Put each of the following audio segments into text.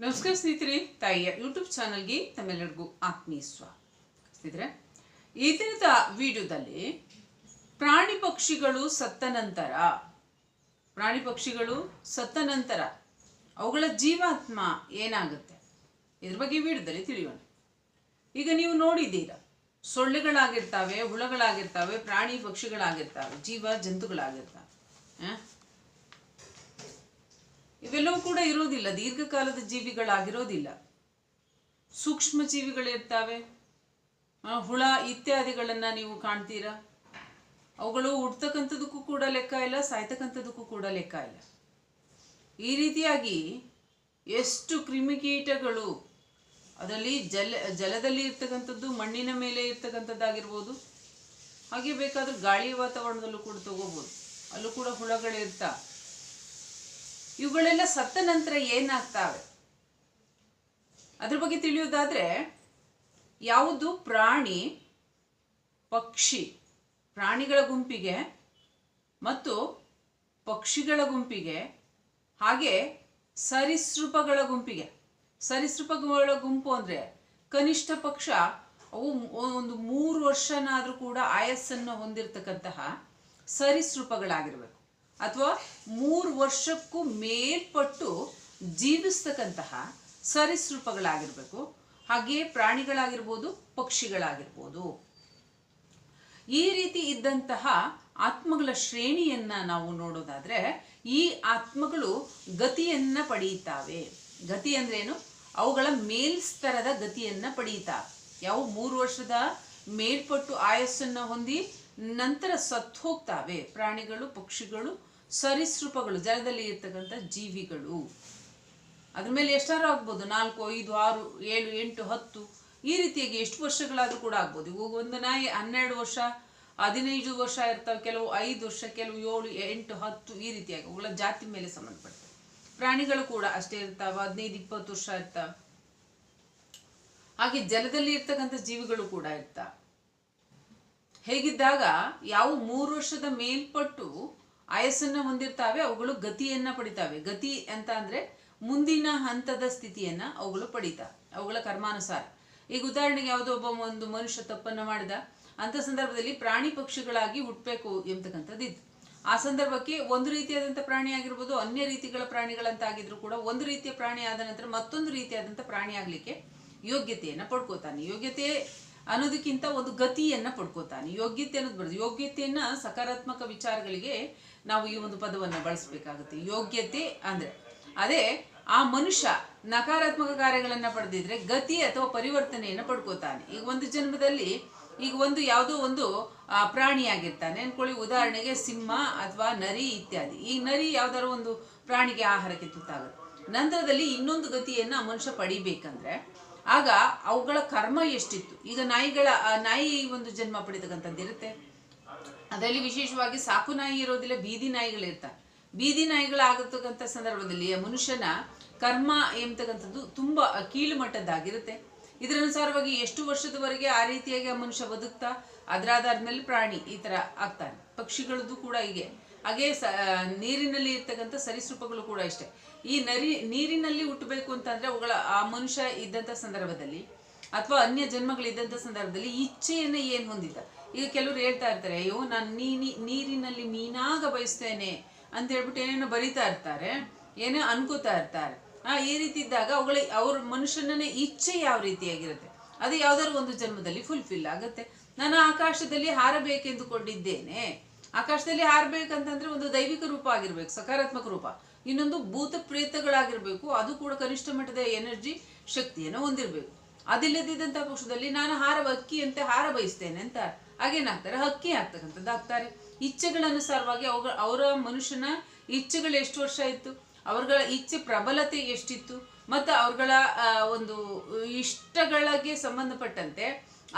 ನಮಸ್ಕಾರ ಸ್ನೇಹಿತರೆ, ತಾಯಿಯ ಯೂಟ್ಯೂಬ್ ಚಾನಲ್ಗೆ ತಮ್ಮೆಲ್ಲರಿಗೂ ಆತ್ಮೀಯ ಸ್ವಾಗತ ಸ್ನೇಹಿತರೆ, ಈ ದಿನದ ವಿಡಿಯೋದಲ್ಲಿ ಪ್ರಾಣಿ ಪಕ್ಷಿಗಳು ಸತ್ತ ನಂತರ, ಪ್ರಾಣಿ ಪಕ್ಷಿಗಳು ಸತ್ತ ನಂತರ ಅವುಗಳ ಜೀವಾತ್ಮ ಏನಾಗುತ್ತೆ ಇದ್ರ ಬಗ್ಗೆ ವಿಡಿಯೋದಲ್ಲಿ ತಿಳಿಯೋಣ ಈಗ ನೀವು ನೋಡಿದ್ದೀರಾ, ಸೊಳ್ಳೆಗಳಾಗಿರ್ತಾವೆ, ಹುಳಗಳಾಗಿರ್ತಾವೆ, ಪ್ರಾಣಿ ಪಕ್ಷಿಗಳಾಗಿರ್ತಾವೆ, ಜೀವ ಜಂತುಗಳಾಗಿರ್ತಾವೆ? ಇವೆಲ್ಲವೂ ಕೂಡ ಇರೋದಿಲ್ಲ. ದೀರ್ಘಕಾಲದ ಜೀವಿಗಳಾಗಿರೋದಿಲ್ಲ. ಸೂಕ್ಷ್ಮ ಜೀವಿಗಳಿರ್ತಾವೆ ಹುಳ ಇತ್ಯಾದಿಗಳನ್ನು ನೀವು ಕಾಣ್ತೀರಾ? ಅವುಗಳು ಹುಡ್ತಕ್ಕಂಥದಕ್ಕೂ ಕೂಡ ಲೆಕ್ಕ ಇಲ್ಲ, ಸಾಯ್ತಕ್ಕಂಥದಕ್ಕೂ ಕೂಡ ಲೆಕ್ಕ ಇಲ್ಲ. ಈ ರೀತಿಯಾಗಿ ಎಷ್ಟು ಕ್ರಿಮಿಕೀಟಗಳು ಅದರಲ್ಲಿ ಜಲ, ಜಲದಲ್ಲಿ ಇರ್ತಕ್ಕಂಥದ್ದು, ಮಣ್ಣಿನ ಮೇಲೆ ಇರ್ತಕ್ಕಂಥದ್ದಾಗಿರ್ಬೋದು, ಹಾಗೆ ಬೇಕಾದ್ರೆ ಗಾಳಿ ವಾತಾವರಣದಲ್ಲೂ ಕೂಡ ತಗೋಬೋದು. ಅಲ್ಲೂ ಕೂಡ ಹುಳಗಳಿರ್ತಾವೆ ಇವುಗಳೆಲ್ಲ ಸತ್ತ ನಂತರ ಏನಾಗ್ತಾವೆ? ಅದ್ರ ಬಗ್ಗೆ ತಿಳಿಯೋದಾದ್ರೆ ಯಾವುದು ಪ್ರಾಣಿ, ಪಕ್ಷಿ, ಪ್ರಾಣಿಗಳ ಗುಂಪಿಗೆ ಮತ್ತು ಪಕ್ಷಿಗಳ ಗುಂಪಿಗೆ, ಹಾಗೆ ಸರೀಸೃಪಗಳ ಗುಂಪಿಗೆ. ಸರೀಸೃಪಗಳ ಗುಂಪು ಅಂದರೆ ಕನಿಷ್ಠ ಪಕ್ಷ, ಅವು ಒಂದು ಮೂರು ವರ್ಷನಾದರೂ ಕೂಡ ಆಯಸ್ಸನ್ನು ಹೊಂದಿರತಕ್ಕಂತಹ ಸರೀಸೃಪಗಳಾಗಿರಬೇಕು. ಅಥವಾ ಮೂರು ವರ್ಷಕ್ಕೂ ಮೇಲ್ಪಟ್ಟು ಜೀವಿಸ್ತಕ್ಕಂತಹ ಸರೀಸೃಪಗಳಾಗಿರ್ಬೇಕು. ಹಾಗೆಯೇ ಪ್ರಾಣಿಗಳಾಗಿರ್ಬೋದು, ಪಕ್ಷಿಗಳಾಗಿರ್ಬೋದು. ಈ ರೀತಿ ಇದ್ದಂತಹ ಆತ್ಮಗಳ ಶ್ರೇಣಿಯನ್ನ ನಾವು ನೋಡೋದಾದ್ರೆ, ಈ ಆತ್ಮಗಳು ಗತಿಯನ್ನ ಪಡೆಯುತ್ತಾವೆ ಗತಿ ಅಂದ್ರೇನು? ಅವುಗಳ ಮೇಲ್ಸ್ತರದ ಗತಿಯನ್ನ ಪಡೆಯುತ್ತಾವೆ ಯಾವ ಮೂರು ವರ್ಷದ ಮೇಲ್ಪಟ್ಟು ಆಯಸ್ಸನ್ನ ಹೊಂದಿ ನಂತರ ಸತ್ತು ಹೋಗ್ತಾವೆ. ಪ್ರಾಣಿಗಳು, ಪಕ್ಷಿಗಳು ಸರೀಸೃಪಗಳು, ಜಲದಲ್ಲಿ ಇರ್ತಕ್ಕಂಥ ಜೀವಿಗಳು. ಅದ್ರ ಮೇಲೆ ಎಷ್ಟಾರು ಆಗ್ಬೋದು, ನಾಲ್ಕು, ಐದು, ಆರು, ಏಳು, ಎಂಟು, ಹತ್ತು. ಈ ರೀತಿಯಾಗಿ ಎಷ್ಟು ವರ್ಷಗಳಾದ್ರೂ ಕೂಡ ಆಗ್ಬೋದು. ಇವಾಗ ಒಂದು ನಾಯಿ ಹನ್ನೆರಡು ವರ್ಷ, ಹದಿನೈದು ವರ್ಷ ಇರ್ತಾವೆ, ಕೆಲವು ಐದು ವರ್ಷ, ಕೆಲವು ಏಳು, ಎಂಟು, ಹತ್ತು, ಈ ರೀತಿಯಾಗಿ ಅವುಗಳ ಜಾತಿ ಮೇಲೆ ಸಂಬಂಧಪಡ್ತವೆ. ಪ್ರಾಣಿಗಳು ಕೂಡ ಅಷ್ಟೇ ಇರ್ತಾವೆ, ಹದಿನೈದು, ಇಪ್ಪತ್ತು ವರ್ಷ ಇರ್ತಾವೆ. ಹಾಗೆ ಜಲದಲ್ಲಿ ಇರ್ತಕ್ಕಂಥ ಜೀವಿಗಳು ಕೂಡ ಇರ್ತಾವೆ. ಹೇಗಿದ್ದಾಗ, ಯಾವ ಮೂರು ವರ್ಷದ ಮೇಲ್ಪಟ್ಟು ಆಯಸ್ಸನ್ನ ಹೊಂದಿರ್ತಾವೆ, ಅವುಗಳು ಗತಿಯನ್ನ ಪಡಿತಾವೆ. ಗತಿ ಅಂತ ಅಂದರೆ ಮುಂದಿನ ಹಂತದ ಸ್ಥಿತಿಯನ್ನ ಅವುಗಳು ಪಡಿತಾವೆ, ಅವುಗಳ ಕರ್ಮಾನುಸಾರ. ಈಗ ಉದಾಹರಣೆಗೆ ಯಾವುದೋ ಒಬ್ಬ ಒಂದು ಮನುಷ್ಯ ತಪ್ಪನ್ನು ಮಾಡಿದ, ಅಂತ ಸಂದರ್ಭದಲ್ಲಿ ಪ್ರಾಣಿ ಪಕ್ಷಿಗಳಾಗಿ ಹುಟ್ಟಬೇಕು ಎಂಬತಕ್ಕಂಥದ್ದು ಇತ್ತು ಆ ಸಂದರ್ಭಕ್ಕೆ ಒಂದು ರೀತಿಯಾದಂಥ ಪ್ರಾಣಿ ಆಗಿರ್ಬೋದು, ಅನ್ಯ ರೀತಿಗಳ ಪ್ರಾಣಿಗಳಂತ ಆಗಿದ್ರು ಕೂಡ ಒಂದು ರೀತಿಯ ಪ್ರಾಣಿ ಆದ ನಂತರ ಮತ್ತೊಂದು ರೀತಿಯಾದಂಥ ಪ್ರಾಣಿ ಆಗಲಿಕ್ಕೆ ಯೋಗ್ಯತೆಯನ್ನ ಪಡ್ಕೋತಾನೆ. ಯೋಗ್ಯತೆ ಅನ್ನೋದಕ್ಕಿಂತ ಒಂದು ಗತಿಯನ್ನ ಪಡ್ಕೋತಾನೆ. ಯೋಗ್ಯತೆ ಅನ್ನೋದು ಬರ್ತದೆ. ಯೋಗ್ಯತೆಯನ್ನ ಸಕಾರಾತ್ಮಕ ವಿಚಾರಗಳಿಗೆ ನಾವು ಈ ಒಂದು ಪದವನ್ನು ಬಳಸಬೇಕಾಗುತ್ತೆ. ಯೋಗ್ಯತೆ ಅಂದ್ರೆ, ಅದೇ ಆ ಮನುಷ್ಯ ನಕಾರಾತ್ಮಕ ಕಾರ್ಯಗಳನ್ನ ಪಡೆದಿದ್ರೆ ಗತಿ ಅಥವಾ ಪರಿವರ್ತನೆಯನ್ನು ಪಡ್ಕೋತಾನೆ. ಈಗ ಒಂದು ಜನ್ಮದಲ್ಲಿ ಈಗ ಒಂದು ಯಾವುದೋ ಒಂದು ಪ್ರಾಣಿಯಾಗಿರ್ತಾನೆ ಅನ್ಕೊಳ್ಳಿ ಉದಾಹರಣೆಗೆ ಸಿಂಹ ಅಥವಾ ನರಿ ಇತ್ಯಾದಿ. ಈ ನರಿ ಯಾವ್ದಾದ್ರು ಒಂದು ಪ್ರಾಣಿಗೆ ಆಹಾರಕ್ಕೆ ತುತ್ತಾಗುತ್ತೆ. ನಂತರದಲ್ಲಿ ಇನ್ನೊಂದು ಗತಿಯನ್ನ ಮನುಷ್ಯ ಪಡಿಬೇಕಂದ್ರೆ ಆಗ ಅವುಗಳ ಕರ್ಮ ಎಷ್ಟಿತ್ತು? ಈಗ ನಾಯಿಗಳ ನಾಯಿ ಒಂದು ಜನ್ಮ ಪಡಿತಕ್ಕಂಥದ್ದು ಇರುತ್ತೆ. ಅದರಲ್ಲಿ ವಿಶೇಷವಾಗಿ ಸಾಕು ನಾಯಿ ಇರೋದಿಲ್ಲ, ಬೀದಿ ನಾಯಿಗಳಿರ್ತಾರೆ ಬೀದಿ ನಾಯಿಗಳಾಗತಕ್ಕಂಥ ಸಂದರ್ಭದಲ್ಲಿ ಮನುಷ್ಯನ ಕರ್ಮ ಎಂಬತಕ್ಕಂಥದ್ದು ತುಂಬಾ ಕೀಳು ಮಟ್ಟದ್ದಾಗಿರುತ್ತೆ. ಇದರ ಅನುಸಾರವಾಗಿ ಎಷ್ಟು ವರ್ಷದವರೆಗೆ ಆ ರೀತಿಯಾಗಿ ಆ ಮನುಷ್ಯ ಬದುಕ್ತಾ ಅದರ ಮೇಲೆ ಪ್ರಾಣಿ ಈ ತರ ಆಗ್ತಾನೆ. ಪಕ್ಷಿಗಳದ್ದು ಕೂಡ ಹೀಗೆ. ಹಾಗೆ ನೀರಿನಲ್ಲಿ ಇರ್ತಕ್ಕಂಥ ಸರೀಸೃಪಗಳು ಕೂಡ ಇಷ್ಟೇ. ಈ ನರಿ, ನೀರಿನಲ್ಲಿ ಹುಟ್ಟಬೇಕು ಅಂತಂದ್ರೆ ಅವುಗಳ, ಆ ಮನುಷ್ಯ ಇದ್ದಂಥ ಸಂದರ್ಭದಲ್ಲಿ ಅಥವಾ ಅನ್ಯ ಜನ್ಮಗಳಿದ್ದಂಥ ಸಂದರ್ಭದಲ್ಲಿ ಇಚ್ಛೆಯನ್ನ ಏನ್ ಹೊಂದಿದ್ದ ಈಗ ಕೆಲವರು ಹೇಳ್ತಾ ಇರ್ತಾರೆ, ಅಯ್ಯೋ, ನಾನು ನೀನಿ, ನೀರಿನಲ್ಲಿ ಮೀನಾಗ ಬಯಸ್ತೇನೆ ಅಂತ ಹೇಳ್ಬಿಟ್ಟು ಏನೇನೋ ಬರಿತಾ ಇರ್ತಾರೆ, ಏನೋ ಅನ್ಕೋತಾ ಇರ್ತಾರೆ. ಆ, ಈ ರೀತಿ ಇದ್ದಾಗ ಅವುಗಳ, ಅವ್ರ ಮನುಷ್ಯನೇ ಇಚ್ಛೆ ಯಾವ ರೀತಿಯಾಗಿರುತ್ತೆ? ಅದು ಯಾವ್ದಾದ್ರು ಒಂದು ಜನ್ಮದಲ್ಲಿ ಫುಲ್ಫಿಲ್ ಆಗುತ್ತೆ. ನಾನು ಆಕಾಶದಲ್ಲಿ ಹಾರಬೇಕೆಂದುಕೊಂಡಿದ್ದೇನೆ. ಆಕಾಶದಲ್ಲಿ ಹಾರಬೇಕಂತಂದ್ರೆ ಒಂದು ದೈವಿಕ ರೂಪ ಆಗಿರ್ಬೇಕು, ಸಕಾರಾತ್ಮಕ ರೂಪ. ಇನ್ನೊಂದು ಭೂತ ಪ್ರೇತಗಳಾಗಿರ್ಬೇಕು, ಅದು ಕೂಡ ಕನಿಷ್ಠ ಮಟ್ಟದ ಎನರ್ಜಿ ಶಕ್ತಿಯನ್ನು ಹೊಂದಿರಬೇಕು. ಅದಿಲ್ಲದಿದ್ದಂಥ ಪಕ್ಷದಲ್ಲಿ ನಾನು ಹಾರ ಹಕ್ಕಿಯಂತೆ ಹಾರ ಬಯಸ್ತೇನೆ ಅಂತ ಹಾಗೇನಾಗ್ತಾರೆ ಹಕ್ಕಿ ಆಗ್ತಕ್ಕಂಥದ್ದು ಆಗ್ತಾರೆ. ಇಚ್ಛೆಗಳನುಸಾರವಾಗಿ ಅವುಗಳ ಅವರ ಮನುಷ್ಯನ ಇಚ್ಛೆಗಳು ಎಷ್ಟು ವರ್ಷ ಇತ್ತು? ಅವರುಗಳ ಇಚ್ಛೆ ಪ್ರಬಲತೆ ಎಷ್ಟಿತ್ತು? ಮತ್ತು ಅವ್ರಗಳ ಒಂದು ಇಷ್ಟಗಳಿಗೆ ಸಂಬಂಧಪಟ್ಟಂತೆ,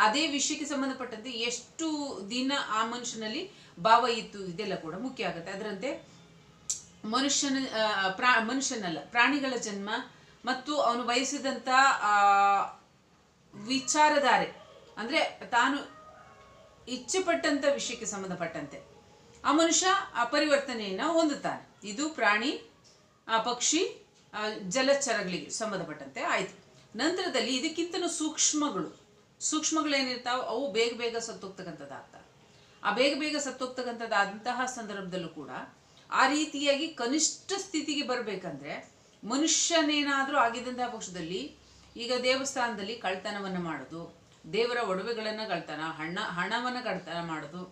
ಅದೇ ವಿಷಯಕ್ಕೆ ಸಂಬಂಧಪಟ್ಟಂತೆ ಎಷ್ಟು ದಿನ ಆ ಮನುಷ್ಯನಲ್ಲಿ ಭಾವ ಇತ್ತು? ಇದೆಲ್ಲ ಕೂಡ ಮುಖ್ಯ ಆಗುತ್ತೆ. ಅದರಂತೆ ಮನುಷ್ಯನ ಪ್ರಾ, ಮನುಷ್ಯನಲ್ಲ, ಪ್ರಾಣಿಗಳ ಜನ್ಮ ಮತ್ತು ಅವನು ಬಯಸಿದಂಥ ವಿಚಾರಧಾರೆ. ಅಂದರೆ ತಾನು ಇಚ್ಛೆಪಟ್ಟಂಥ ವಿಷಯಕ್ಕೆ ಸಂಬಂಧಪಟ್ಟಂತೆ. ಆ ಮನುಷ್ಯ ಆ ಪರಿವರ್ತನೆಯನ್ನು ಹೊಂದುತ್ತಾನೆ. ಇದು ಪ್ರಾಣಿ, ಆ ಪಕ್ಷಿ ಜಲಚರಗಳಿಗೆ ಸಂಬಂಧಪಟ್ಟಂತೆ ಆಯಿತು. ನಂತರದಲ್ಲಿ ಇದಕ್ಕಿಂತಲೂ ಸೂಕ್ಷ್ಮಗಳು. ಸೂಕ್ಷ್ಮಗಳೇನಿರ್ತಾವೆ ಅವು ಬೇಗ ಬೇಗ ಸತ್ತೋಗ್ತಕ್ಕಂಥದ್ದಾಗ್ತವೆ. ಆ ಬೇಗ ಬೇಗ ಸತ್ತೋಗ್ತಕ್ಕಂಥದ್ದಾದಂತಹ ಸಂದರ್ಭದಲ್ಲೂ ಕೂಡ ಆ ರೀತಿಯಾಗಿ ಕನಿಷ್ಠ ಸ್ಥಿತಿಗೆ ಬರಬೇಕಂದ್ರೆ ಮನುಷ್ಯನೇನಾದರೂ ಆಗಿದ್ದಂತಹ ಪಕ್ಷದಲ್ಲಿ ಈಗ ದೇವಸ್ಥಾನದಲ್ಲಿ ಕಳ್ತನವನ್ನು ಮಾಡೋದು, ದೇವರ ಒಡವೆಗಳನ್ನು ಕಳ್ತನ ಹಣ, ಹಣವನ್ನು ಕಳ್ತನ ಮಾಡೋದು,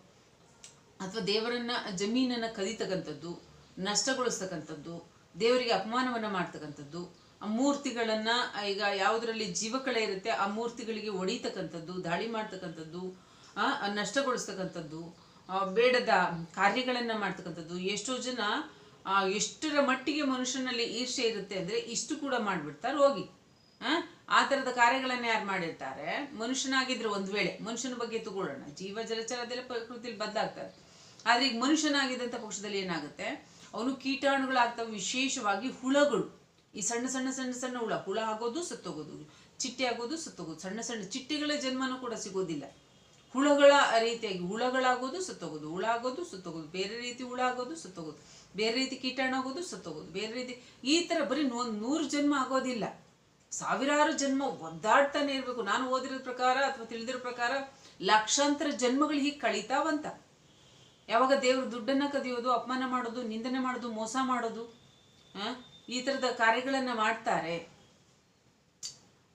ಅಥವಾ ದೇವರನ್ನ, ಜಮೀನನ್ನು ಕದೀತಕ್ಕಂಥದ್ದು, ನಷ್ಟಗೊಳಿಸ್ತಕ್ಕಂಥದ್ದು, ದೇವರಿಗೆ ಅಪಮಾನವನ್ನು ಮಾಡ್ತಕ್ಕಂಥದ್ದು, ಆ ಮೂರ್ತಿಗಳನ್ನ ಈಗ ಯಾವುದರಲ್ಲಿ ಜೀವಕಳೆ ಇರುತ್ತೆ ಆ ಮೂರ್ತಿಗಳಿಗೆ ಒಡೀತಕ್ಕಂಥದ್ದು ದಾಳಿ ಮಾಡ್ತಕ್ಕಂಥದ್ದು ನಷ್ಟಗೊಳಿಸ್ತಕ್ಕಂಥದ್ದು ಬೇಡದ ಕಾರ್ಯಗಳನ್ನು ಮಾಡ್ತಕ್ಕಂಥದ್ದು. ಎಷ್ಟೋ ಜನ ಎಷ್ಟರ ಮಟ್ಟಿಗೆ ಮನುಷ್ಯನಲ್ಲಿ ಈರ್ಷೆ ಇರುತ್ತೆ ಅಂದ್ರೆ ಇಷ್ಟು ಕೂಡ ಮಾಡಿಬಿಡ್ತಾರೆ ಹೋಗಿ ಆ ಥರದ ಕಾರ್ಯಗಳನ್ನ ಯಾರು ಮಾಡಿರ್ತಾರೆ? ಮನುಷ್ಯನಾಗಿದ್ರೆ ಒಂದು ವೇಳೆ, ಮನುಷ್ಯನ ಬಗ್ಗೆ ತಗೊಳ್ಳೋಣ. ಜೀವ ಜಲಚರ ಅದೆಲ್ಲ ಪ್ರಕೃತಿಲಿ ಬದ್ಲಾಗ್ತಾರೆ. ಆದರೆ ಈಗ ಮನುಷ್ಯನಾಗಿದ್ದಂಥ ಪಕ್ಷದಲ್ಲಿ ಏನಾಗುತ್ತೆ? ಅವನು ಕೀಟಾಣುಗಳಾಗ್ತವೆ, ವಿಶೇಷವಾಗಿ ಹುಳಗಳು. ಈ ಸಣ್ಣ ಸಣ್ಣ ಸಣ್ಣ ಸಣ್ಣ ಹುಳ. ಹುಳ ಆಗೋದು, ಸತ್ತೋಗೋದು. ಚಿಟ್ಟೆ ಆಗೋದು, ಸತ್ತೋಗೋದು. ಸಣ್ಣ ಸಣ್ಣ ಚಿಟ್ಟೆಗಳ ಜನ್ಮನೂ ಕೂಡ ಸಿಗೋದಿಲ್ಲ. ಹುಳಗಳ ರೀತಿಯಾಗಿ ಹುಳಗಳಾಗೋದು ಸತ್ತೋಗೋದು ಹುಳ ಆಗೋದು ಸತ್ತೋಗೋದು, ಬೇರೆ ರೀತಿ ಹುಳ ಆಗೋದು ಸತ್ತೋಗೋದು, ಬೇರೆ ರೀತಿ ಕೀಟಾಣು ಆಗೋದು ಸತ್ತೋಗೋದು, ಬೇರೆ ರೀತಿ ಈ ಥರ ಬರೀ ಒಂದು ನೂರು ಜನ್ಮ ಆಗೋದಿಲ್ಲ. ಸಾವಿರಾರು ಜನ್ಮ ಒದ್ದಾಡ್ತಾನೆ ಇರಬೇಕು. ನಾನು ಓದಿರೋ ಪ್ರಕಾರ ಅಥವಾ ತಿಳಿದಿರೋ ಪ್ರಕಾರ ಲಕ್ಷಾಂತರ ಜನ್ಮಗಳು ಹೀಗೆ ಕಳೀತಾವಂತ. ಯಾವಾಗ ದೇವ್ರ ದುಡ್ಡನ್ನ ಕದಿಯೋದು, ಅಪಮಾನ ಮಾಡೋದು, ನಿಂದನೆ ಮಾಡೋದು, ಮೋಸ ಮಾಡೋದು ಈ ಥರದ ಕಾರ್ಯಗಳನ್ನು ಮಾಡ್ತಾರೆ.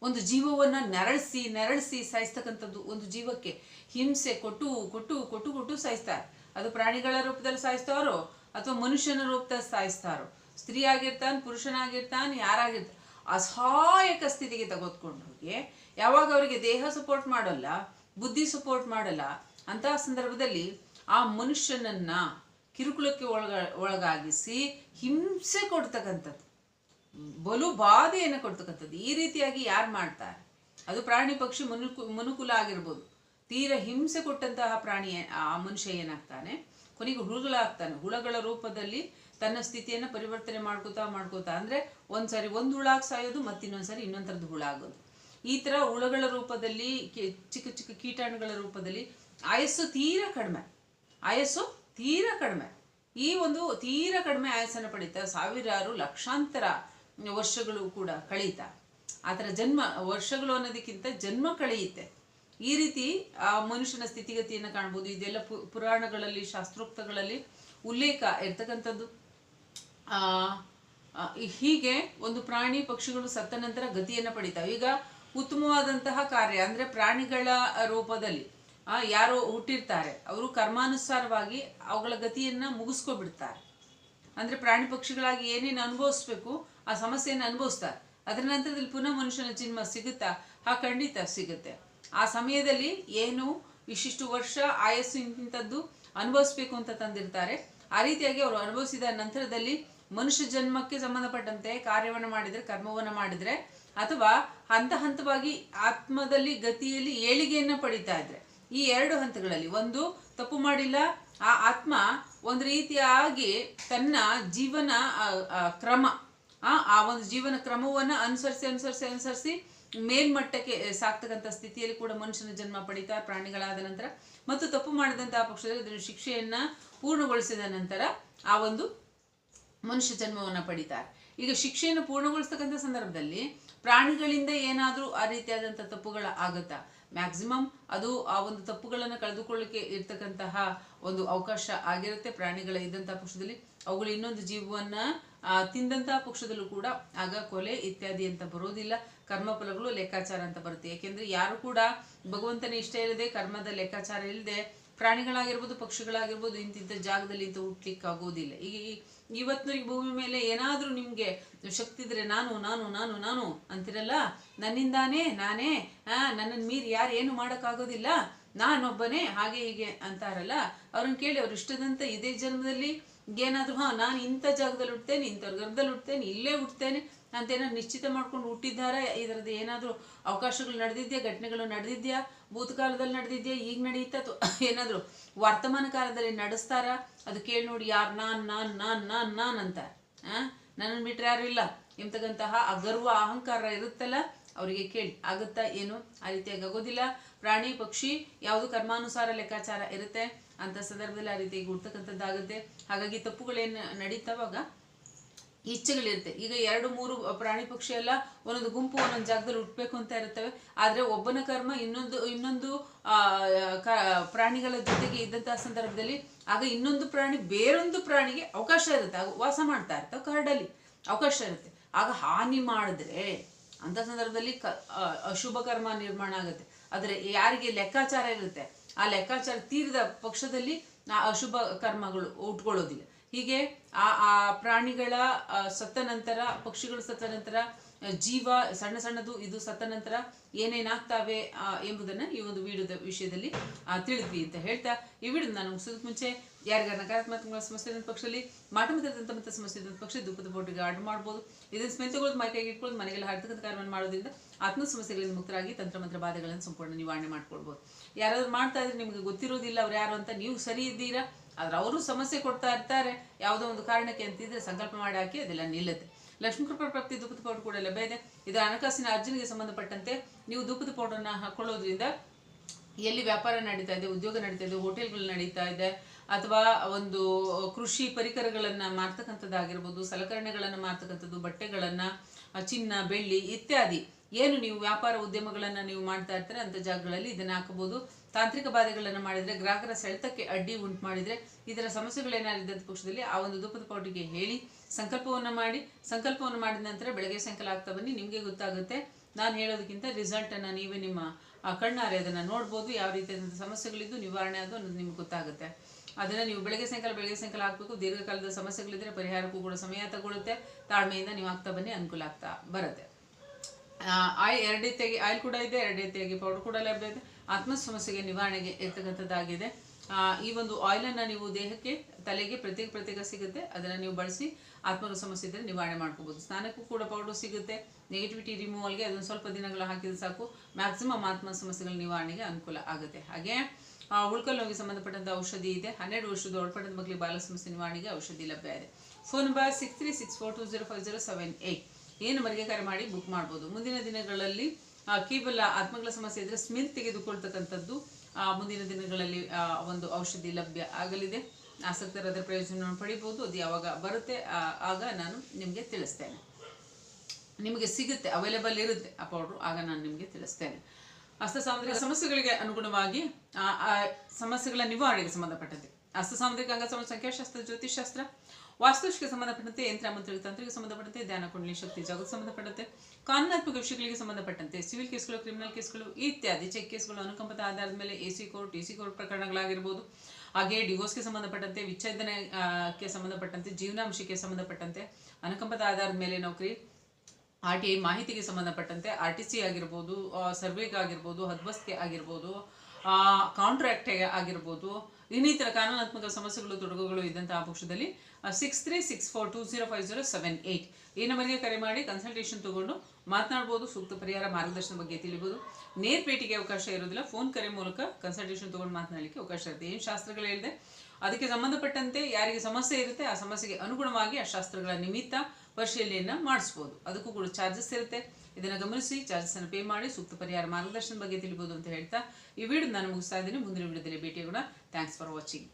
ಒಂದು ಜೀವವನ್ನ ನರಳಿಸಿ ನರಳಿಸಿ ಸಾಯಿಸ್ತಕ್ಕಂಥದ್ದು ಒಂದು ಜೀವಕ್ಕೆ ಹಿಂಸೆ ಕೊಟ್ಟು ಕೊಟ್ಟು ಕೊಟ್ಟು ಕೊಟ್ಟು ಸಾಯಿಸ್ತಾರೆ. ಅದು ಪ್ರಾಣಿಗಳ ರೂಪದಲ್ಲಿ ಸಾಯಿಸ್ತಾರೋ ಅಥವಾ ಮನುಷ್ಯನ ರೂಪದಲ್ಲಿ ಸಾಯಿಸ್ತಾರೋ? ಸ್ತ್ರೀ ಆಗಿರ್ತಾನೆ, ಪುರುಷನಾಗಿರ್ತಾನೆ ಯಾರಾಗಿರ್ತಾನೆ ಅಸಹಾಯಕ ಸ್ಥಿತಿಗೆ ತಗೊತ್ಕೊಂಡು ಹೋಗಿ, ಯಾವಾಗ ಅವರಿಗೆ ದೇಹ ಸಪೋರ್ಟ್ ಮಾಡಲ್ಲ, ಬುದ್ಧಿ ಸಪೋರ್ಟ್ ಮಾಡಲ್ಲ, ಅಂತಹ ಸಂದರ್ಭದಲ್ಲಿ ಆ ಮನುಷ್ಯನನ್ನ ಕಿರುಕುಳಕ್ಕೆ ಒಳಗ, ಒಳಗಾಗಿಸಿ ಹಿಂಸೆ ಕೊಡ್ತಕ್ಕಂಥದ್ದು. ಬಲು ಬಾಧೆಯನ್ನು ಕೊಡ್ತಕ್ಕಂಥದ್ದು. ಈ ರೀತಿಯಾಗಿ ಯಾರು ಮಾಡ್ತಾರೆ? ಅದು ಪ್ರಾಣಿ ಪಕ್ಷಿ ಮನುಕು ಮನುಕುಲ ಆಗಿರ್ಬೋದು. ತೀರ ಹಿಂಸೆ ಕೊಟ್ಟಂತಹ ಪ್ರಾಣಿ ಆ ಮನುಷ್ಯ ಏನಾಗ್ತಾನೆ? ಕೊನೆಗೆ ಹುಳುಗಳಾಗ್ತಾನೆ ಹುಳಗಳ ರೂಪದಲ್ಲಿ ತನ್ನ ಸ್ಥಿತಿಯನ್ನು ಪರಿವರ್ತನೆ ಮಾಡ್ಕೋತಾ ಮಾಡ್ಕೋತಾ, ಅಂದರೆ ಒಂದ್ಸರಿ ಒಂದು ಹುಳಾಗಿ ಸಾಯೋದು, ಮತ್ತಿನ್ನೊಂದ್ಸರಿ ಇನ್ನೊಂದ್ ಥರದ್ದು ಹುಳ ಆಗೋದು. ಈ ಥರ ಹುಳಗಳ ರೂಪದಲ್ಲಿ ಚಿಕ್ಕ ಚಿಕ್ಕ ಕೀಟಾಣುಗಳ ರೂಪದಲ್ಲಿ ಆಯಸ್ಸು ತೀರ ಕಡಿಮೆ. ಆಯಸ್ಸು ತೀರ ಕಡಿಮೆ. ಈ ಒಂದು ತೀರ ಕಡಿಮೆ ಆಯಸ್ಸನ್ನು ಪಡೀತಾ ಸಾವಿರಾರು ಲಕ್ಷಾಂತರ ವರ್ಷಗಳು ಕೂಡ ಕಳೀತಾ. ಆ ಥರ ಜನ್ಮ, ವರ್ಷಗಳು ಅನ್ನೋದಕ್ಕಿಂತ ಜನ್ಮ ಕಳೆಯುತ್ತೆ. ಈ ರೀತಿ ಆ ಮನುಷ್ಯನ ಸ್ಥಿತಿಗತಿಯನ್ನು ಕಾಣ್ಬೋದು. ಇದೆಲ್ಲ ಪುರಾಣಗಳಲ್ಲಿ, ಶಾಸ್ತ್ರೋಕ್ತಗಳಲ್ಲಿ ಉಲ್ಲೇಖ ಇರ್ತಕ್ಕಂಥದ್ದು. ಹೀಗೆ ಒಂದು ಪ್ರಾಣಿ ಪಕ್ಷಿಗಳು ಸತ್ತ ನಂತರ ಗತಿಯನ್ನು ಪಡಿತಾವೆ. ಈಗ ಉತ್ತಮವಾದಂತಹ ಕಾರ್ಯ ಅಂದ್ರೆ ಪ್ರಾಣಿಗಳ ರೂಪದಲ್ಲಿ ಯಾರೋ ಹುಟ್ಟಿರ್ತಾರೆ. ಅವರು ಕರ್ಮಾನುಸಾರವಾಗಿ ಅವುಗಳ ಗತಿಯನ್ನ ಮುಗಿಸ್ಕೊಬಿಡ್ತಾರೆ. ಅಂದ್ರೆ ಪ್ರಾಣಿ ಪಕ್ಷಿಗಳಾಗಿ ಏನೇನು ಅನುಭವಿಸ್ಬೇಕು ಆ ಸಮಸ್ಯೆಯನ್ನು ಅನುಭವಿಸ್ತಾರೆ. ಅದರ ನಂತರದಲ್ಲಿ ಪುನಃ ಮನುಷ್ಯನ ಜನ್ಮ ಸಿಗುತ್ತಾ? ಆ ಖಂಡಿತ ಸಿಗುತ್ತೆ. ಆ ಸಮಯದಲ್ಲಿ ಏನು ಇಷ್ಟಿಷ್ಟು ವರ್ಷ, ಆಯಸ್ಸು ಇಂತಿಂಥದ್ದು ಅನುಭವಿಸ್ಬೇಕು ಅಂತ ತಂದಿರ್ತಾರೆ. ಆ ರೀತಿಯಾಗಿ ಅವರು ಅನುಭವಿಸಿದ ನಂತರದಲ್ಲಿ ಮನುಷ್ಯ ಜನ್ಮಕ್ಕೆ ಸಂಬಂಧಪಟ್ಟಂತೆ ಕಾರ್ಯವನ್ನು ಮಾಡಿದರೆ, ಕರ್ಮವನ್ನು ಮಾಡಿದ್ರೆ, ಅಥವಾ ಹಂತ ಹಂತವಾಗಿ ಆತ್ಮದಲ್ಲಿ ಗತಿಯಲ್ಲಿ ಏಳಿಗೆಯನ್ನ ಪಡಿತಾ ಇದ್ರೆ, ಈ ಎರಡು ಹಂತಗಳಲ್ಲಿ ಒಂದು ತಪ್ಪು ಮಾಡಿಲ್ಲ, ಆ ಆತ್ಮ ಒಂದು ರೀತಿಯಾಗಿ ತನ್ನ ಜೀವನ ಕ್ರಮ ಆ ಆ ಒಂದು ಜೀವನ ಕ್ರಮವನ್ನು ಅನುಸರಿಸಿ ಅನುಸರಿಸಿ ಅನುಸರಿಸಿ ಮೇಲ್ಮಟ್ಟಕ್ಕೆ ಸಾಕ್ತಕ್ಕಂಥ ಸ್ಥಿತಿಯಲ್ಲಿ ಕೂಡ ಮನುಷ್ಯನ ಜನ್ಮ ಪಡಿತಾ ಪ್ರಾಣಿಗಳಾದ ನಂತರ. ಮತ್ತು ತಪ್ಪು ಮಾಡಿದಂತಹ ಪಕ್ಷದಲ್ಲಿ ಅದರ ಶಿಕ್ಷೆಯನ್ನ ಪೂರ್ಣಗೊಳಿಸಿದ ನಂತರ ಆ ಒಂದು ಮನುಷ್ಯ ಜನ್ಮವನ್ನು ಪಡಿತಾರೆ. ಈಗ ಶಿಕ್ಷೆಯನ್ನು ಪೂರ್ಣಗೊಳಿಸ್ತಕ್ಕಂಥ ಸಂದರ್ಭದಲ್ಲಿ ಪ್ರಾಣಿಗಳಿಂದ ಏನಾದರೂ ಆ ರೀತಿಯಾದಂಥ ತಪ್ಪುಗಳ ಆಗುತ್ತಾ? ಮ್ಯಾಕ್ಸಿಮಮ್ ಅದು ಆ ಒಂದು ತಪ್ಪುಗಳನ್ನು ಕಳೆದುಕೊಳ್ಳಿಕ್ಕೆ ಇರ್ತಕ್ಕಂತಹ ಒಂದು ಅವಕಾಶ ಆಗಿರುತ್ತೆ. ಪ್ರಾಣಿಗಳ ಇದ್ದಂತಹ ಪಕ್ಷದಲ್ಲಿ ಅವುಗಳು ಇನ್ನೊಂದು ಜೀವವನ್ನ ತಿಂದಂತಹ ಪಕ್ಷದಲ್ಲೂ ಕೂಡ ಆಗ ಕೊಲೆ ಇತ್ಯಾದಿ ಅಂತ ಬರೋದಿಲ್ಲ. ಕರ್ಮಫಲಗಳು ಲೆಕ್ಕಾಚಾರ ಅಂತ ಬರುತ್ತೆ. ಯಾಕೆಂದ್ರೆ ಯಾರು ಕೂಡ ಭಗವಂತನ ಇಷ್ಟ ಇಲ್ಲದೆ ಕರ್ಮದ ಲೆಕ್ಕಾಚಾರ ಇಲ್ಲದೆ ಪ್ರಾಣಿಗಳಾಗಿರ್ಬೋದು, ಪಕ್ಷಿಗಳಾಗಿರ್ಬೋದು ಇಂತಿದ್ದ ಜಾಗದಲ್ಲಿ ಇಂತ ಹುಟ್ಲಿಕ್ಕೆ ಆಗೋದಿಲ್ಲ. ಈಗ ಇವತ್ತು ಈ ಭೂಮಿ ಮೇಲೆ ಏನಾದರೂ ನಿಮಗೆ ಶಕ್ತಿ ಇದ್ರೆ ನಾನು ನಾನು ನಾನು ನಾನು ಅಂತಿರಲ್ಲ? ನನ್ನಿಂದಾನೇ ನಾನೇ, ಆ ನನ್ನನ್ನು ಮೀರಿ ಯಾರು ಏನು ಮಾಡೋಕ್ಕಾಗೋದಿಲ್ಲ? ನಾನೊಬ್ಬನೇ ಹಾಗೆ ಹೀಗೆ ಅಂತಾರಲ್ಲ? ಅವ್ರನ್ನ ಕೇಳಿ ಅವ್ರ ಇಷ್ಟದಂತ ಇದೇ ಜನ್ಮದಲ್ಲಿ ಏನಾದರೂ ಹಾಂ, ನಾನು ಇಂಥ ಜಾಗದಲ್ಲಿ ಹುಟ್ಟೇನೆ ಇಂಥ ಗರ್ಭದಲ್ಲಿ ಹುಟ್ಟೇನೆ ಇಲ್ಲೇ ಹುಟ್ಟೇನೆ ಅಂತೇನಾದ್ರು ನಿಶ್ಚಿತ ಮಾಡ್ಕೊಂಡು ಹುಟ್ಟಿದ್ದಾರಾ? ಇದರದ್ದು ಏನಾದರೂ ಅವಕಾಶಗಳು ನಡೆದಿದ್ಯಾ? ಘಟನೆಗಳು ನಡೆದಿದ್ಯಾ? ಭೂತಕಾಲದಲ್ಲಿ ನಡೆದಿದ್ಯಾ? ಈಗ ನಡೆಯುತ್ತಾ? ಅಥವಾ ಏನಾದರೂ ವರ್ತಮಾನ ಕಾಲದಲ್ಲಿ ನಡೆಸ್ತಾರಾ? ಅದು ಕೇಳಿ ನೋಡಿ, ಯಾರು ನಾನು ನಾನು ನಾನು ನಾನು ನಾನು ಅಂತ. ಆ? ನನ್ನನ್ನು ಬಿಟ್ಟರೆ ಯಾರು ಇಲ್ಲ. ಎಂತಕ್ಕಂತಹ ಅಗರ್ವ ಅಹಂಕಾರ ಇರುತ್ತಲ್ಲ ಅವರಿಗೆ ಕೇಳಿ, ಆಗುತ್ತಾ ಏನು? ಆ ರೀತಿಯಾಗಿ ಆಗೋದಿಲ್ಲ. ಪ್ರಾಣಿ, ಪಕ್ಷಿ, ಯಾವುದು ಕರ್ಮಾನುಸಾರ ಲೆಕ್ಕಾಚಾರ ಇರುತ್ತೆ. ಅಂತ ಸಂದರ್ಭದಲ್ಲಿ ಆ ರೀತಿಯಾಗಿ ಹುಡ್ತಕ್ಕಂಥದ್ದಾಗುತ್ತೆ ಹಾಗಾಗಿ ತಪ್ಪುಗಳೇನು ನಡೀತಾವಾಗ ಇಚ್ಛೆಗಳಿರುತ್ತೆ. ಈಗ ಎರಡು, ಮೂರು ಪ್ರಾಣಿ, ಪಕ್ಷಿ ಎಲ್ಲ ಒಂದೊಂದು ಗುಂಪು ಒಂದೊಂದು ಜಾಗದಲ್ಲಿ ಹುಟ್ಟಬೇಕು ಅಂತ ಇರುತ್ತವೆ. ಆದರೆ ಒಬ್ಬನ ಕರ್ಮ ಇನ್ನೊಂದು ಇನ್ನೊಂದು ಪ್ರಾಣಿಗಳ ಜೊತೆಗೆ ಇದ್ದಂತಹ ಸಂದರ್ಭದಲ್ಲಿ ಆಗ ಇನ್ನೊಂದು ಪ್ರಾಣಿ ಬೇರೊಂದು ಪ್ರಾಣಿಗೆ ಅವಕಾಶ ಇರುತ್ತೆ. ವಾಸ ಮಾಡ್ತಾ ಇರ್ತವೆ ಕರ್ಡಲ್ಲಿ. ಅವಕಾಶ ಇರುತ್ತೆ. ಆಗ ಹಾನಿ ಮಾಡಿದ್ರೆ ಅಂತ ಸಂದರ್ಭದಲ್ಲಿ ಕ ಅಶುಭ ಕರ್ಮ ನಿರ್ಮಾಣ ಆಗುತ್ತೆ. ಆದರೆ ಯಾರಿಗೆ ಲೆಕ್ಕಾಚಾರ ಇರುತ್ತೆ, ಆ ಲೆಕ್ಕಾಚಾರ ತೀರಿದ ಪಕ್ಷದಲ್ಲಿ ಆ ಅಶುಭ ಕರ್ಮಗಳು ಉಟ್ಕೊಳ್ಳೋದಿಲ್ಲ. ಹೀಗೆ ಆ ಆ ಪ್ರಾಣಿಗಳ ಸತ್ತ ನಂತರ, ಪಕ್ಷಿಗಳು ಸತ್ತ ನಂತರ ಜೀವ, ಸಣ್ಣ ಸಣ್ಣದು, ಇದು ಸತ್ತ ನಂತರ ಏನೇನಾಗ್ತಾವೆ ಎಂಬುದನ್ನ ಈ ಒಂದು ವಿಡಿಯೋದ ವಿಷಯದಲ್ಲಿ ತಿಳಿದ್ವಿ ಅಂತ ಹೇಳ್ತಾ ಈ ವಿಡಿಯೋ ನಾನು ಮುಗಿಸೋದಕ್ಕೆ ಮುಂಚೆ ಯಾರಿಗಾರ ನಕಾರಾತ್ಮಕ ಸಮಸ್ಯೆ ಇದ್ದ ಪಕ್ಷದಲ್ಲಿ ಮಾಟ ಮತ್ತು ಮತ್ತು ಸಮಸ್ಯೆ ಇದ್ದ ಪಕ್ಷ ದುಃಖದ ಬೋಟಿಗೆ ಆರ್ಡರ್ ಮಾಡ್ಬೋದು. ಇದನ್ನು ಸ್ಮೆಲ್ ಮೈ ಕೈಗೆ ಇಟ್ಕೊಳ್ಳೋದು, ಮನೆಗೆಲ್ಲ ಹರ್ತಕ್ಕಂಥ ಕಾರ್ಯವನ್ನು ಮಾಡೋದ್ರಿಂದ ಆತ್ಮ ಸಮಸ್ಯೆಗಳಿಂದ ಮುಕ್ತರಾಗಿ ತಂತ್ರಮಂತ್ರ ಬಾಧೆಗಳನ್ನು ಸಂಪೂರ್ಣ ನಿವಾರಣೆ ಮಾಡ್ಕೊಳ್ಬೋದು. ಯಾರಾದ್ರೂ ಮಾಡ್ತಾ ಇದ್ರೆ ನಿಮಗೆ ಗೊತ್ತಿರೋದಿಲ್ಲ ಅವ್ರು ಯಾರು ಅಂತ ನೀವು ಸರಿ ಇದ್ದೀರಾ? ಆದ್ರೆ ಅವರು ಸಮಸ್ಯೆ ಕೊಡ್ತಾ ಇರ್ತಾರೆ. ಯಾವುದೋ ಒಂದು ಕಾರಣಕ್ಕೆ ಅಂತಿದ್ರೆ ಸಂಕಲ್ಪ ಮಾಡಿ ಹಾಕಿ ಅದೆಲ್ಲ ನಿಲ್ಲುತ್ತೆ. ಲಕ್ಷ್ಮೀ ಕೃಪಾ ಪ್ರಾಪ್ತಿ ದುಃಖದ ಪೌಡರ್ ಕೂಡ ಲಭ್ಯ ಇದೆ. ಇದು ಹಣಕಾಸಿನ ಅರ್ಜುನಿಗೆ ಸಂಬಂಧಪಟ್ಟಂತೆ ನೀವು ದುಃಖದ ಪೌಡರ್ನ ಹಾಕೊಳ್ಳೋದ್ರಿಂದ ಎಲ್ಲಿ ವ್ಯಾಪಾರ ನಡೀತಾ ಇದೆ, ಉದ್ಯೋಗ ನಡೀತಾ ಇದೆ, ಹೋಟೆಲ್ಗಳು ನಡೀತಾ ಇದೆ, ಅಥವಾ ಒಂದು ಕೃಷಿ ಪರಿಕರಗಳನ್ನು ಮಾರ್ತಕ್ಕಂಥದ್ದಾಗಿರ್ಬೋದು ಸಲಕರಣೆಗಳನ್ನು ಮಾರ್ತಕ್ಕಂಥದ್ದು, ಬಟ್ಟೆಗಳನ್ನು, ಚಿನ್ನ, ಬೆಳ್ಳಿ ಇತ್ಯಾದಿ. ಏನು ನೀವು ವ್ಯಾಪಾರ ಉದ್ಯಮಗಳನ್ನು ನೀವು ಮಾಡ್ತಾ ಇರ್ತಾರೆ ಅಂಥ ಜಾಗಗಳಲ್ಲಿ ಇದನ್ನು ಹಾಕಬಹುದು. ತಾಂತ್ರಿಕ ಬಾಧೆಗಳನ್ನು ಮಾಡಿದರೆ, ಗ್ರಾಹಕರ ಸೆಳೆತಕ್ಕೆ ಅಡ್ಡಿ ಉಂಟು ಮಾಡಿದರೆ, ಇದರ ಸಮಸ್ಯೆಗಳೇನಾಗಿದ್ದ ಪಕ್ಷದಲ್ಲಿ ಆ ಒಂದು ಧೂಪದ ಪೌಟಿಗೆ ಹೇಳಿ, ಸಂಕಲ್ಪವನ್ನು ಮಾಡಿ, ಸಂಕಲ್ಪವನ್ನು ಮಾಡಿದ ನಂತರ ಬೆಳಗ್ಗೆ ಸಾಯಂಕಾಲ ಆಗ್ತಾ ಬನ್ನಿ, ನಿಮಗೆ ಗೊತ್ತಾಗುತ್ತೆ. ನಾನು ಹೇಳೋದಕ್ಕಿಂತ ರಿಸಲ್ಟನ್ನು ನೀವೇ ನಿಮ್ಮ ಕಣ್ಣಾರೆ ಅದನ್ನು ನೋಡ್ಬೋದು, ಯಾವ ರೀತಿಯಾದಂಥ ಸಮಸ್ಯೆಗಳಿದ್ದು ನಿವಾರಣೆ ಅದು ನಿಮ್ಗೆ ಗೊತ್ತಾಗುತ್ತೆ. ಅದನ್ನು ನೀವು ಬೆಳಗ್ಗೆ ಸಾಯಂಕಾಲ ಬೆಳಗ್ಗೆ ಸಾಯಂಕಾಲ ಹಾಕಬೇಕು. ದೀರ್ಘಕಾಲದ ಸಮಸ್ಯೆಗಳಿದ್ದರೆ ಪರಿಹಾರಕ್ಕೂ ಕೂಡ ಸಮಯ ತಗೊಳುತ್ತೆ. ತಾಳ್ಮೆಯಿಂದ ನೀವು ಆಗ್ತಾ ಬನ್ನಿ, ಅನುಕೂಲ ಆಗ್ತಾ ಬರುತ್ತೆ. ಆಯಿಲ್ ಎರಡು ರೀತಿಯಾಗಿ ಆಯಿಲ್ ಕೂಡ ಇದೆ ಎರಡು ರೀತಿಯಾಗಿ ಪೌಡರ್ ಕೂಡ ಲಭ್ಯ ಇದೆ. ಆತ್ಮ ಸಮಸ್ಯೆಗೆ ನಿವಾರಣೆಗೆ ಇರ್ತಕ್ಕಂಥದ್ದಾಗಿದೆ ಈ ಒಂದು ಆಯಿಲನ್ನು ನೀವು ದೇಹಕ್ಕೆ, ತಲೆಗೆ ಪ್ರತ್ಯೇಕ ಪ್ರತ್ಯೇಕ ಸಿಗುತ್ತೆ. ಅದನ್ನು ನೀವು ಬಳಸಿ ಆತ್ಮರ ಸಮಸ್ಯೆ ಇದ್ದರೆ ನಿವಾರಣೆ ಮಾಡ್ಕೋಬೋದು. ಸ್ನಾನಕ್ಕೂ ಕೂಡ ಪೌಡರ್ ಸಿಗುತ್ತೆ. ನೆಗೆಟಿವಿಟಿ ರಿಮೂವಲ್ಗೆ ಅದನ್ನು ಸ್ವಲ್ಪ ದಿನಗಳು ಹಾಕಿದ್ರೆ ಸಾಕು. ಮ್ಯಾಕ್ಸಿಮಮ್ ಆತ್ಮ ಸಮಸ್ಯೆಗಳ ನಿವಾರಣೆಗೆ ಅನುಕೂಲ ಆಗುತ್ತೆ. ಹಾಗೆ ಉಳ್ಕಲ್ ನೋವಿಗೆ ಸಂಬಂಧಪಟ್ಟಂಥ ಔಷಧಿ ಇದೆ. ಹನ್ನೆರಡು ವರ್ಷದ ಒಳಪಟ್ಟದ ಮಕ್ಕಳಿಗೆ ಬಾಲ ಸಮಸ್ಯೆ ನಿವಾರಣೆಗೆ ಔಷಧಿ ಲಭ್ಯ ಇದೆ. Phone number six three six four two zero five zero seven eight ಏನು ಮರಿಗೆ ಕರೆ ಮಾಡಿ ಬುಕ್ ಮಾಡ್ಬೋದು. ಮುಂದಿನ ದಿನಗಳಲ್ಲಿ ಕೇವಲ ಆತ್ಮಗಳ ಸಮಸ್ಯೆ ಇದ್ದರೆ ಸ್ಮಿಲ್ ತೆಗೆದುಕೊಳ್ತಕ್ಕಂಥದ್ದು ಮುಂದಿನ ದಿನಗಳಲ್ಲಿ ಒಂದು ಔಷಧಿ ಲಭ್ಯ ಆಗಲಿದೆ. ಆಸಕ್ತರಾದ ಪ್ರಯೋಜನವನ್ನು ಪಡಿಬೋದು ಅದು ಯಾವಾಗ ಬರುತ್ತೆ ಆಗ ನಾನು ನಿಮಗೆ ತಿಳಿಸ್ತೇನೆ. ನಿಮಗೆ ಸಿಗುತ್ತೆ ಅವೈಲೇಬಲ್ ಇರುತ್ತೆ ಆ ಪೌಡ್ರು ಆಗ ನಾನು ನಿಮಗೆ ತಿಳಿಸ್ತೇನೆ. ಹಸ್ತ ಸಾಂದ್ರಿಕ ಸಮಸ್ಯೆಗಳಿಗೆ ಅನುಗುಣವಾಗಿ, ಆ ಸಮಸ್ಯೆಗಳ ನಿವಾರಣೆಗೆ ಸಂಬಂಧಪಟ್ಟಂತೆ ಹಸ್ತ ಸಾಮುದ್ರಿಕ ಅಂಗ ಸಂಖ್ಯಾಶಾಸ್ತ್ರ ಜ್ಯೋತಿಷಾಸ್ತ್ರ ವಾಸ್ತುಶಿಗೆ ಸಂಬಂಧಪಟ್ಟಂತೆ ಯಂತ್ರ ಮಂತ್ರ ತಂತ್ರಿಗೆ ಸಂಬಂಧಪಟ್ಟಂತೆ ಧ್ಯಾನ, ಕುಂಡಲಿ, ಶಕ್ತಿ ಜಗತ್ ಸಂಬಂಧಪಟ್ಟಂತೆ ಕಾನೂನಾತ್ಮಕ ವಿಷಯಗಳಿಗೆ ಸಂಬಂಧಪಟ್ಟಂತೆ ಸಿವಿಲ್ ಕೇಸ್ಗಳು, ಕ್ರಿಮಿನಲ್ ಕೇಸ್ಗಳು ಇತ್ಯಾದಿ ಚೆಕ್ ಕೇಸ್ಗಳು ಅನುಕಂಪದ ಆಧಾರದ ಮೇಲೆ A C court, D C court ಪ್ರಕರಣಗಳಾಗಿರ್ಬೋದು. ಹಾಗೆ ಡಿವೋರ್ಸ್ಗೆ ಸಂಬಂಧಪಟ್ಟಂತೆ ವಿಚ್ಛೇದನಕ್ಕೆ ಸಂಬಂಧಪಟ್ಟಂತೆ, ಜೀವನಾಂಶಕ್ಕೆ ಸಂಬಂಧಪಟ್ಟಂತೆ ಅನುಕಂಪದ ಆಧಾರದ ಮೇಲೆ ನೌಕರಿ, ಆರ್ ಟಿ ಐ ಮಾಹಿತಿಗೆ ಸಂಬಂಧಪಟ್ಟಂತೆ ಆರ್ ಟಿ ಸಿ ಆಗಿರ್ಬೋದು ಸರ್ವೆಗಾಗಿರ್ಬೋದು ಹದ್ಬಸ್ಗೆ ಆಗಿರ್ಬೋದು ಕಾಂಟ್ರಾಕ್ಟ್ ಆಗಿರ್ಬೋದು ಇನ್ನಿತರ ಕಾನೂನಾತ್ಮಕ ಸಮಸ್ಯೆಗಳು ತೊಡಗುಗಳು ಇದ್ದಂತಹ ಪಕ್ಷದಲ್ಲಿ six three six four two zero five zero seven eight ಈ ನಂಬರ್ಗೆ ಕರೆ ಮಾಡಿ ಕನ್ಸಲ್ಟೇಷನ್ ತೊಗೊಂಡು ಮಾತನಾಡ್ಬೋದು, ಸೂಕ್ತ ಪರಿಹಾರ ಮಾರ್ಗದರ್ಶನ ಬಗ್ಗೆ ತಿಳಿಬೋದು. ನೇರ್ ಅವಕಾಶ ಇರೋದಿಲ್ಲ. ಫೋನ್ ಕರೆ ಮೂಲಕ ಕನ್ಸಲ್ಟೇಷನ್ ತೊಗೊಂಡು ಮಾತನಾಡಲಿಕ್ಕೆ ಅವಕಾಶ ಇರುತ್ತೆ. ಏನು ಶಾಸ್ತ್ರಗಳು ಹೇಳಿದೆ? ಅದಕ್ಕೆ ಸಂಬಂಧಪಟ್ಟಂತೆ ಯಾರಿಗೆ ಸಮಸ್ಯೆ ಇರುತ್ತೆ, ಆ ಸಮಸ್ಯೆಗೆ ಅನುಗುಣವಾಗಿ ಆ ಶಾಸ್ತ್ರಗಳ ನಿಮಿತ್ತ ಪರಿಶೀಲನೆಯನ್ನು ಮಾಡಿಸ್ಬೋದು. ಅದಕ್ಕೂ ಕೂಡ ಚಾರ್ಜಸ್ ಇರುತ್ತೆ. ಇದನ್ನು ಗಮನಿಸಿ ಚಾರ್ಜಸ್ ಅನ್ನು ಪೇ ಮಾಡಿ, ಸೂಕ್ತ ಪರಿಹಾರ ಮಾರ್ಗದರ್ಶನ ಬಗ್ಗೆ ತಿಳಿಬೋದು ಅಂತ ಹೇಳ್ತಾ ಈ ವಿಡಿಯೋ ನಾನು ಮುಗಿಸ್ತಾ ಇದ್ದೀನಿ. ಮುಂದಿನ ವಿಡಿಯೋದಲ್ಲಿ ಭೇಟಿಯಾಗೋಣ. Thanks for watching